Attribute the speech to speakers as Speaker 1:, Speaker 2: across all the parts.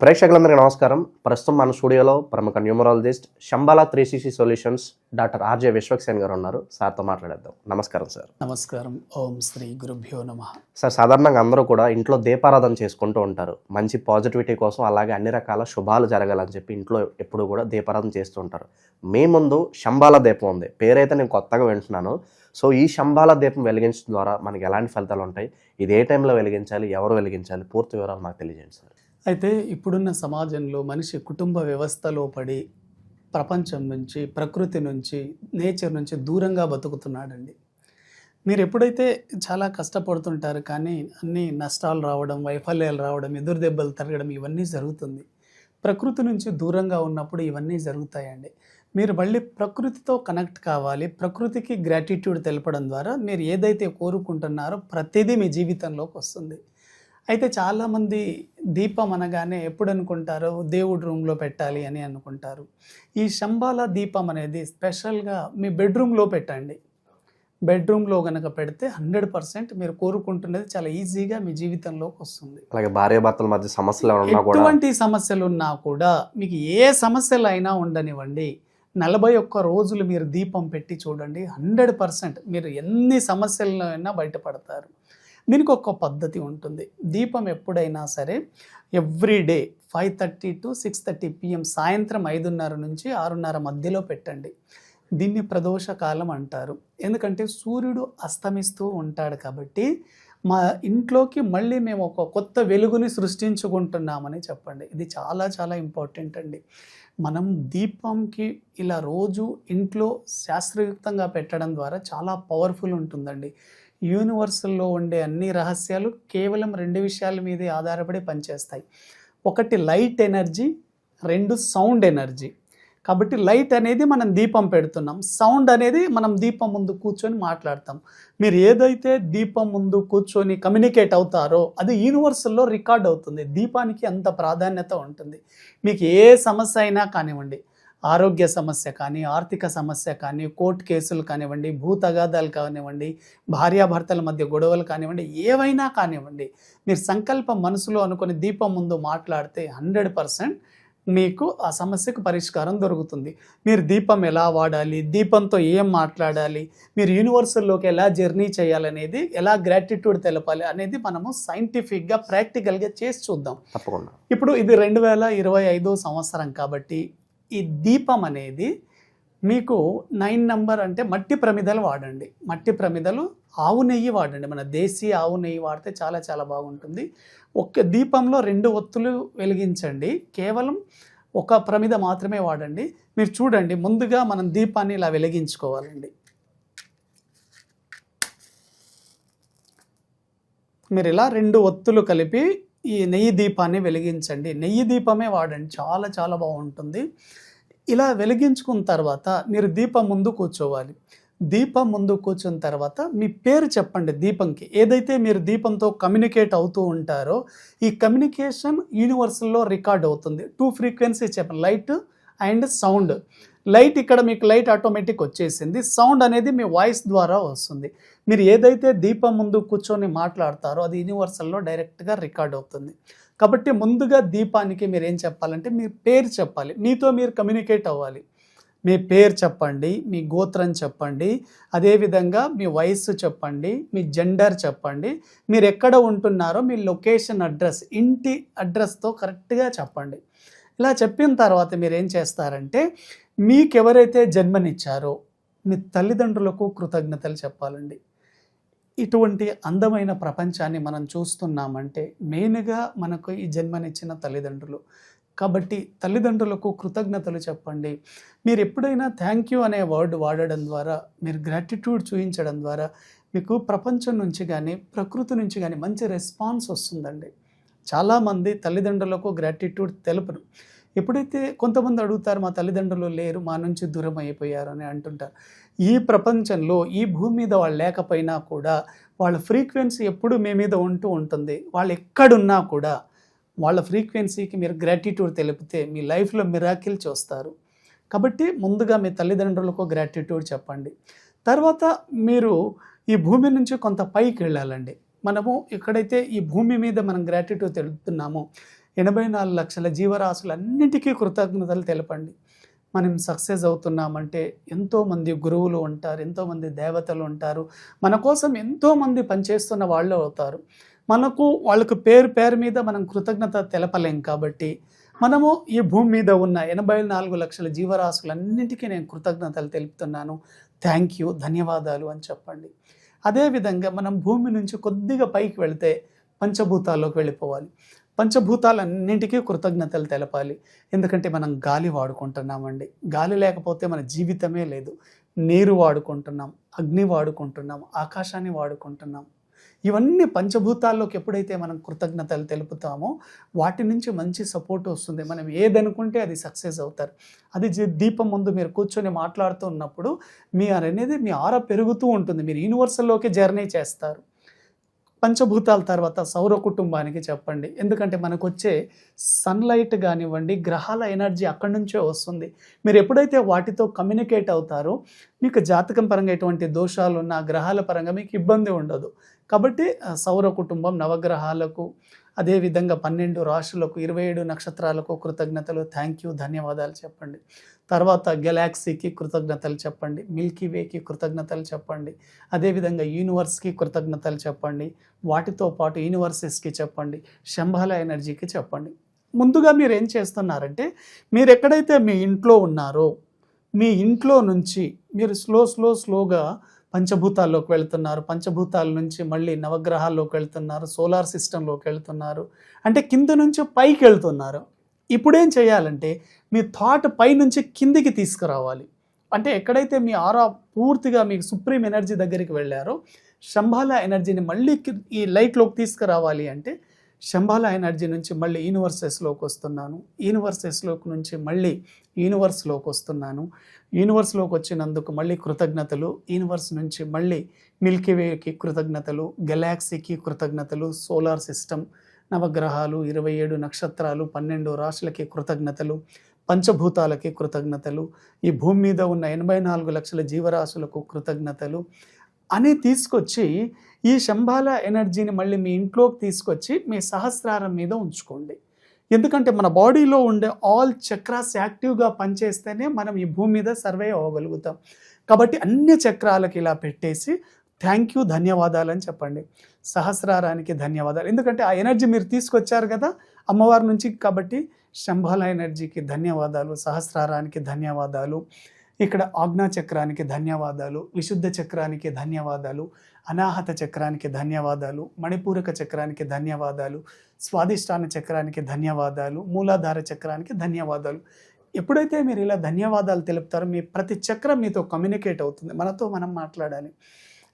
Speaker 1: ప్రేక్షకులందరికీ నమస్కారం. ప్రస్తుతం మన స్టూడియోలో ప్రముఖ numerologist Shambala three CC solutions doctor RJ Vishwaksen garu ఉన్నారు. సార్తో మాట్లాడేద్దాం. నమస్కారం సార్.
Speaker 2: నమస్కారం. ఓం శ్రీ గురుభ్యో నమ.
Speaker 1: సార్ సాధారణంగా అందరూ కూడా ఇంట్లో దీపారాధన చేసుకుంటూ ఉంటారు. మంచి పాజిటివిటీ కోసం అలాగే అన్ని రకాల శుభాలు జరగాలని చెప్పి ఇంట్లో ఎప్పుడు కూడా దీపారాధన చేస్తూ ఉంటారు. మీ ముందు శంబాల దీపం ఉంది. పేరైతే నేను కొత్తగా వింటున్నాను. సో ఈ శంబాల దీపం వెలిగించడం ద్వారా మనకి ఎలాంటి ఫలితాలు ఉంటాయి? ఇది ఏ టైంలో వెలిగించాలి? ఎవరు వెలిగించాలి? పూర్తి వివరాలు మాకు తెలియజేయండి సార్.
Speaker 2: అయితే ఇప్పుడున్న సమాజంలో మనిషి కుటుంబ వ్యవస్థలో పడి ప్రపంచం నుంచి ప్రకృతి నుంచి నేచర్ నుంచి దూరంగా బతుకుతున్నాడండి. మీరు ఎప్పుడైతే చాలా కష్టపడుతుంటారు కానీ అన్ని నష్టాలు రావడం వైఫల్యాలు రావడం ఎదురు దెబ్బలు తరగడం ఇవన్నీ జరుగుతుంది. ప్రకృతి నుంచి దూరంగా ఉన్నప్పుడు ఇవన్నీ జరుగుతాయండి. మీరు మళ్ళీ ప్రకృతితో కనెక్ట్ కావాలి. ప్రకృతికి గ్రాటిట్యూడ్ తెలపడం ద్వారా మీరు ఏదైతే కోరుకుంటున్నారో ప్రతిదీ మీ జీవితంలోకి వస్తుంది. అయితే చాలామంది దీపం అనగానే ఎప్పుడు అనుకుంటారో దేవుడు రూమ్లో పెట్టాలి అని అనుకుంటారు. ఈ శంబాల దీపం అనేది స్పెషల్గా మీ బెడ్రూమ్లో పెట్టండి. బెడ్రూమ్లో కనుక పెడితే హండ్రెడ్ పర్సెంట్ మీరు కోరుకుంటున్నది చాలా ఈజీగా మీ జీవితంలోకి వస్తుంది.
Speaker 1: అలాగే భార్యాభర్తల మధ్య సమస్యలు
Speaker 2: ఎటువంటి సమస్యలు ఉన్నా కూడా మీకు ఏ సమస్యలు అయినా ఉండనివ్వండి. నలభై ఒక్క రోజులు మీరు దీపం పెట్టి చూడండి. హండ్రెడ్ పర్సెంట్ మీరు ఎన్ని సమస్యల్లో అయినా బయటపడతారు. దీనికి ఒక పద్ధతి ఉంటుంది. దీపం ఎప్పుడైనా సరే every day five thirty to six thirty PM సాయంత్రం ఐదున్నర నుంచి ఆరున్నర మధ్యలో పెట్టండి. దీన్ని ప్రదోష కాలం అంటారు. ఎందుకంటే సూర్యుడు అస్తమిస్తూ ఉంటాడు కాబట్టి మా ఇంట్లోకి మళ్ళీ మేము ఒక కొత్త వెలుగుని సృష్టించుకుంటున్నామని చెప్పండి. ఇది చాలా చాలా ఇంపార్టెంట్ అండి. మనం దీపంకి ఇలా రోజు ఇంట్లో శాస్త్రయుక్తంగా పెట్టడం ద్వారా చాలా పవర్ఫుల్ ఉంటుందండి. యూనివర్సల్లో ఉండే అన్ని రహస్యాలు కేవలం రెండు విషయాల మీదే ఆధారపడి పనిచేస్తాయి. ఒకటి లైట్ ఎనర్జీ రెండు సౌండ్ ఎనర్జీ. కాబట్టి లైట్ అనేది మనం దీపం పెడుతున్నాం. సౌండ్ అనేది మనం దీపం ముందు కూర్చొని మాట్లాడతాం. మీరు ఏదైతే దీపం ముందు కూర్చొని కమ్యూనికేట్ అవుతారో అది యూనివర్సల్లో రికార్డ్ అవుతుంది. దీపానికి అంత ప్రాధాన్యత ఉంటుంది. మీకు ఏ సమస్య అయినా కానివ్వండి. ఆరోగ్య సమస్య కానీ ఆర్థిక సమస్య కానీ కోర్టు కేసులు కానివ్వండి భూ తగాదాలు కానివ్వండి భార్యాభర్తల మధ్య గొడవలు కానివ్వండి ఏవైనా కానివ్వండి మీరు సంకల్పం మనసులో అనుకుని దీపం ముందు మాట్లాడితే హండ్రెడ్ పర్సెంట్ మీకు ఆ సమస్యకు పరిష్కారం దొరుకుతుంది. మీరు దీపం ఎలా వాడాలి దీపంతో ఏం మాట్లాడాలి మీరు యూనివర్సల్లోకి ఎలా జర్నీ చేయాలనేది ఎలా గ్రాటిట్యూడ్ తెలపాలి అనేది మనము సైంటిఫిక్గా ప్రాక్టికల్గా చేసి చూద్దాం.
Speaker 1: తప్పకుండా.
Speaker 2: ఇప్పుడు ఇది రెండు వేల ఇరవై ఐదో సంవత్సరం కాబట్టి ఈ దీపం అనేది మీకు నైన్ నంబర్ అంటే మట్టి ప్రమిదలు వాడండి. మట్టి ప్రమిదలు ఆవు నెయ్యి వాడండి. మన దేశీ ఆవు నెయ్యి వాడితే చాలా చాలా బాగుంటుంది. ఒక దీపంలో రెండు ఒత్తులు వెలిగించండి. కేవలం ఒక ప్రమిద మాత్రమే వాడండి. మీరు చూడండి ముందుగా మనం దీపాన్ని ఇలా వెలిగించుకోవాలండి. మీరు ఇలా రెండు ఒత్తులు కలిపి ఈ నెయ్యి దీపాన్ని వెలిగించండి. నెయ్యి దీపమే వాడండి. చాలా చాలా బాగుంటుంది. ఇలా వెలిగించుకున్న తర్వాత మీరు దీపం ముందు కూర్చోవాలి. దీపం ముందు కూర్చున్న తర్వాత మీ పేరు చెప్పండి దీపంకి. ఏదైతే మీరు దీపంతో కమ్యూనికేట్ అవుతూ ఉంటారో ఈ కమ్యూనికేషన్ యూనివర్సల్లో రికార్డ్ అవుతుంది. టూ ఫ్రీక్వెన్సీ చెప్పండి. Light and sound. లైట్ ఇక్కడ మీకు లైట్ ఆటోమేటిక్ వచ్చేసింది. సౌండ్ అనేది మీ వాయిస్ ద్వారా వస్తుంది. మీరు ఏదైతే దీపం ముందు కూర్చొని మాట్లాడతారో అది యూనివర్సల్లో డైరెక్ట్గా రికార్డ్ అవుతుంది. కాబట్టి ముందుగా దీపానికి మీరు ఏం చెప్పాలంటే మీ పేరు చెప్పాలి. మీతో మీరు కమ్యూనికేట్ అవ్వాలి. మీ పేరు చెప్పండి మీ గోత్రం చెప్పండి అదేవిధంగా మీ వయస్సు చెప్పండి మీ జెండర్ చెప్పండి. మీరు ఎక్కడ ఉంటున్నారో మీ లొకేషన్ అడ్రస్ ఇంటి అడ్రస్తో కరెక్ట్గా చెప్పండి. ఇలా చెప్పిన తర్వాత మీరు ఏం చేస్తారంటే మీకు ఎవరైతే జన్మనిచ్చారో మీ తల్లిదండ్రులకు కృతజ్ఞతలు చెప్పాలండి. ఇటువంటి అందమైన ప్రపంచాన్ని మనం చూస్తున్నామంటే మెయిన్గా మనకు ఈ జన్మనిచ్చిన తల్లిదండ్రులు. కాబట్టి తల్లిదండ్రులకు కృతజ్ఞతలు చెప్పండి. మీరు ఎప్పుడైనా థ్యాంక్ యూ అనే వర్డ్ వాడడం ద్వారా మీరు గ్రాటిట్యూడ్ చూపించడం ద్వారా మీకు ప్రపంచం నుంచి కానీ ప్రకృతి నుంచి కానీ మంచి రెస్పాన్స్ వస్తుందండి. చాలామంది తల్లిదండ్రులకు గ్రాటిట్యూడ్ తెలుపరు ఎప్పుడైతే కొంతమంది అడుగుతారు మా తల్లిదండ్రులు లేరు మా నుంచి దూరం అయిపోయారు అని అంటుంటారు. ఈ ప్రపంచంలో ఈ భూమి మీద వాళ్ళు లేకపోయినా కూడా వాళ్ళ ఫ్రీక్వెన్సీ ఎప్పుడు మీ మీద ఉంటూ ఉంటుంది. వాళ్ళు ఎక్కడున్నా కూడా వాళ్ళ ఫ్రీక్వెన్సీకి మీరు గ్రాటిట్యూడ్ తెలిపితే మీ లైఫ్లో మిరాకిల్ చూస్తారు. కాబట్టి ముందుగా మీ తల్లిదండ్రులకు గ్రాటిట్యూడ్ చెప్పండి. తర్వాత మీరు ఈ భూమి నుంచి కొంత పైకి వెళ్ళాలండి. మనము ఎక్కడైతే ఈ భూమి మీద మనం గ్రాటిట్యూడ్ తెలుపుతున్నామో ఎనభై నాలుగు లక్షల జీవరాశులన్నిటికీ కృతజ్ఞతలు తెలపండి. మనం సక్సెస్ అవుతున్నామంటే ఎంతోమంది గురువులు ఉంటారు ఎంతోమంది దేవతలు ఉంటారు. మన కోసం ఎంతోమంది పనిచేస్తున్న వాళ్ళు అవుతారు. మనకు వాళ్ళకు పేరు పేరు మీద మనం కృతజ్ఞత తెలపలేం కాబట్టి మనము ఈ భూమి మీద ఉన్న ఎనభై నాలుగు లక్షల జీవరాశులన్నిటికీ నేను కృతజ్ఞతలు తెలుపుతున్నాను. థ్యాంక్ యూ ధన్యవాదాలు అని చెప్పండి. అదేవిధంగా మనం భూమి నుంచి కొద్దిగా పైకి వెళితే పంచభూతాల్లోకి వెళ్ళిపోవాలి. పంచభూతాలన్నింటికీ కృతజ్ఞతలు తెలపాలి. ఎందుకంటే మనం గాలి వాడుకుంటున్నామండి. గాలి లేకపోతే మన జీవితమే లేదు. నీరు వాడుకుంటున్నాం అగ్ని వాడుకుంటున్నాం ఆకాశాన్ని వాడుకుంటున్నాం. ఇవన్నీ పంచభూతాల్లోకి ఎప్పుడైతే మనం కృతజ్ఞతలు తెలుపుతామో వాటి నుంచి మంచి సపోర్ట్ వస్తుంది. మనం ఏదనుకుంటే అది సక్సెస్ అవుతారు. అది దీపం ముందు మీరు కూర్చొని మాట్లాడుతూ ఉన్నప్పుడు మీ అనేది మీ ఆర పెరుగుతూ ఉంటుంది. మీరు యూనివర్సల్లోకి జర్నీ చేస్తారు. పంచభూతాల తర్వాత సౌర కుటుంబానికి చెప్పండి. ఎందుకంటే మనకు వచ్చే సన్లైట్ కానివ్వండి గ్రహాల ఎనర్జీ అక్కడి నుంచే వస్తుంది. మీరు ఎప్పుడైతే వాటితో కమ్యూనికేట్ అవుతారో మీకు జాతకం పరంగా ఎటువంటి దోషాలు ఉన్న గ్రహాల పరంగా మీకు ఇబ్బంది ఉండదు. కాబట్టి సౌర కుటుంబం నవగ్రహాలకు అదేవిధంగా పన్నెండు రాశులకు ఇరవై ఏడు నక్షత్రాలకు కృతజ్ఞతలు. Thank you. ధన్యవాదాలు చెప్పండి. తర్వాత గెలాక్సీకి కృతజ్ఞతలు చెప్పండి. మిల్కీ వేకి కృతజ్ఞతలు చెప్పండి. అదేవిధంగా యూనివర్స్కి కృతజ్ఞతలు చెప్పండి. వాటితో పాటు యూనివర్సెస్కి చెప్పండి. శంభాల ఎనర్జీకి చెప్పండి. ముందుగా మీరు ఏం చేస్తున్నారంటే మీరు ఎక్కడైతే మీ ఇంట్లో ఉన్నారో మీ ఇంట్లో నుంచి మీరు స్లో స్లో స్లోగా పంచభూతాల్లోకి వెళ్తున్నారు. పంచభూతాల నుంచి మళ్ళీ నవగ్రహాల్లోకి వెళ్తున్నారు. సోలార్ సిస్టంలోకి వెళ్తున్నారు. అంటే కింద నుంచి పైకి వెళ్తున్నారు. ఇప్పుడేం చేయాలంటే మీ థాట్ పై నుంచి కిందికి తీసుకురావాలి. అంటే ఎక్కడైతే మీ ఆరా పూర్తిగా మీకు సుప్రీం ఎనర్జీ దగ్గరికి వెళ్ళారో శంభాల ఎనర్జీని మళ్ళీ ఈ లైట్లోకి తీసుకురావాలి అంటే శంబాల ఎనర్జీ నుంచి మళ్ళీ యూనివర్సెస్లోకి వస్తున్నాను. యూనివర్సెస్లోకి నుంచి మళ్ళీ యూనివర్స్లోకి వస్తున్నాను. యూనివర్స్లోకి వచ్చినందుకు మళ్ళీ కృతజ్ఞతలు. యూనివర్స్ నుంచి మళ్ళీ మిల్కీవేకి కృతజ్ఞతలు. గెలాక్సీకి కృతజ్ఞతలు. సోలార్ సిస్టమ్ నవగ్రహాలు ఇరవై ఏడు నక్షత్రాలు పన్నెండు రాశులకి కృతజ్ఞతలు. పంచభూతాలకి కృతజ్ఞతలు. ఈ భూమి మీద ఉన్న ఎనభై నాలుగు లక్షల జీవరాశులకు కృతజ్ఞతలు. అని తీసుకొచ్చి ఈ శంభాల ఎనర్జీని మళ్ళీ మీ ఇంట్లోకి తీసుకొచ్చి మీ సహస్రారం మీద ఉంచుకోండి. ఎందుకంటే మన బాడీలో ఉండే ఆల్ చక్రాస్ యాక్టివ్గా పనిచేస్తేనే మనం ఈ భూమి మీద సర్వే అవ్వగలుగుతాం. కాబట్టి అన్ని చక్రాలకి ఇలా పెట్టేసి థ్యాంక్ యూ ధన్యవాదాలు అని చెప్పండి. సహస్రారానికి ధన్యవాదాలు. ఎందుకంటే ఆ ఎనర్జీ మీరు తీసుకొచ్చారు కదా అమ్మవారి నుంచి కాబట్టి శంభాల ఎనర్జీకి ధన్యవాదాలు సహస్రారానికి ధన్యవాదాలు. ఇక్కడ ఆజ్ఞా చక్రానికి ధన్యవాదాలు విశుద్ధ చక్రానికి ధన్యవాదాలు అనాహత చక్రానికి ధన్యవాదాలు మణిపూరక చక్రానికి ధన్యవాదాలు స్వాదిష్టాన చక్రానికి ధన్యవాదాలు మూలాధార చక్రానికి ధన్యవాదాలు. ఎప్పుడైతే మీరు ఇలా ధన్యవాదాలు తెలుపుతారో మీ ప్రతి చక్రం మీతో కమ్యూనికేట్ అవుతుంది మనతో మనం మాట్లాడాలి.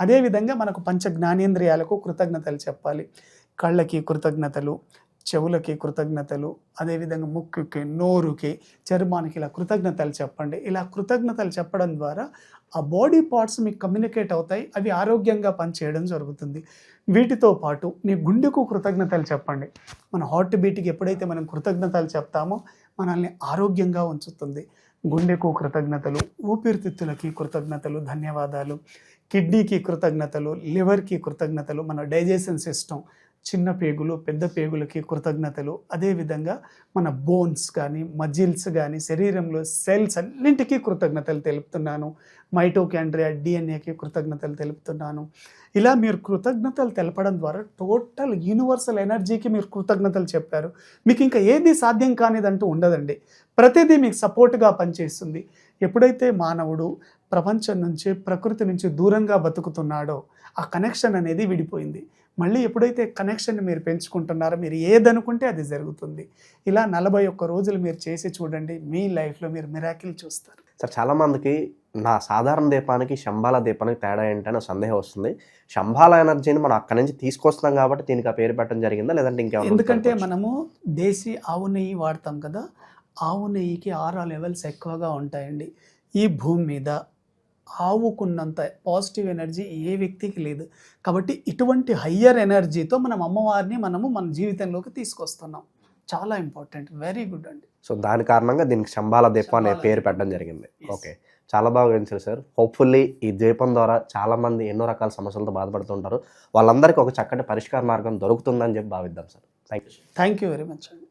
Speaker 2: అదేవిధంగా మనకు పంచ జ్ఞానేంద్రియాలకు కృతజ్ఞతలు చెప్పాలి. కళ్ళకి కృతజ్ఞతలు చెవులకి కృతజ్ఞతలు అదేవిధంగా ముక్కుకి నోరుకి చర్మానికి ఇలా కృతజ్ఞతలు చెప్పండి. ఇలా కృతజ్ఞతలు చెప్పడం ద్వారా ఆ బాడీ పార్ట్స్ మీకు కమ్యూనికేట్ అవుతాయి అవి ఆరోగ్యంగా పనిచేయడం జరుగుతుంది. వీటితో పాటు మీ గుండెకు కృతజ్ఞతలు చెప్పండి. మన హార్ట్ బీట్కి ఎప్పుడైతే మనం కృతజ్ఞతలు చెప్తామో మనల్ని ఆరోగ్యంగా ఉంచుతుంది. గుండెకు కృతజ్ఞతలు ఊపిరితిత్తులకి కృతజ్ఞతలు ధన్యవాదాలు. కిడ్నీకి కృతజ్ఞతలు లివర్కి కృతజ్ఞతలు మన డైజెషన్ సిస్టమ్ చిన్న పేగులు పెద్ద పేగులకి కృతజ్ఞతలు. అదేవిధంగా మన బోన్స్ కానీ మజిల్స్ కానీ శరీరంలో సెల్స్ అన్నింటికీ కృతజ్ఞతలు తెలుపుతున్నాను. మైటోకాండ్రియా డిఎన్ఏకి కృతజ్ఞతలు తెలుపుతున్నాను. ఇలా మీరు కృతజ్ఞతలు తెలపడం ద్వారా టోటల్ యూనివర్సల్ ఎనర్జీకి మీరు కృతజ్ఞతలు చెప్పారు. మీకు ఇంకా ఏది సాధ్యం కానిదంటూ ఉండదండి. ప్రతిదీ మీకు సపోర్ట్గా పనిచేస్తుంది. ఎప్పుడైతే మానవుడు ప్రపంచం నుంచి ప్రకృతి నుంచి దూరంగా బతుకుతున్నాడో ఆ కనెక్షన్ అనేది విడిపోయింది. మళ్ళీ ఎప్పుడైతే కనెక్షన్ మీరు పెంచుకుంటున్నారో మీరు ఏదనుకుంటే అది జరుగుతుంది. ఇలా నలభై ఒక్క రోజులు మీరు చేసి చూడండి మీ లైఫ్లో మీరు మిరాకిల్ చూస్తారు.
Speaker 1: సార్ చాలామందికి నా సాధారణ దీపానికి శంబాల దీపానికి తేడా ఏంటనే సందేహం వస్తుంది. శంబాల ఎనర్జీని మనం అక్కడి నుంచి తీసుకొస్తున్నాం కాబట్టి దీనికి ఆ పేరు పెట్టడం జరిగిందా? లేదంటే ఇంకేమైనా
Speaker 2: ఎందుకంటే? మనము దేశీ ఆవు నెయ్యి వాడతాం కదా ఆవు నెయ్యికి ఆరా లెవెల్స్ ఎక్కువగా ఉంటాయండి. ఈ భూమి మీద ఆవుకున్నంత పాజిటివ్ ఎనర్జీ ఏ వ్యక్తికి లేదు. కాబట్టి ఇటువంటి హయ్యర్ ఎనర్జీతో మనం అమ్మవారిని మనము మన జీవితంలోకి తీసుకొస్తున్నాం. చాలా ఇంపార్టెంట్ వెరీ గుడ్ అండి.
Speaker 1: సో దాని కారణంగా దీనికి శంబాల దీపం అనే పేరు. పెట్టడం జరిగింది. ఓకే. చాలా బాగా వివరించారు సార్. హోప్ఫుల్లీ ఈ దీపం ద్వారా చాలా మంది ఎన్నో రకాల సమస్యలతో బాధపడుతుంటారు వాళ్ళందరికీ ఒక చక్కటి పరిష్కార మార్గం దొరుకుతుందని చెప్పి భావిద్దాం sir. Thank you
Speaker 2: thank you very much అండి.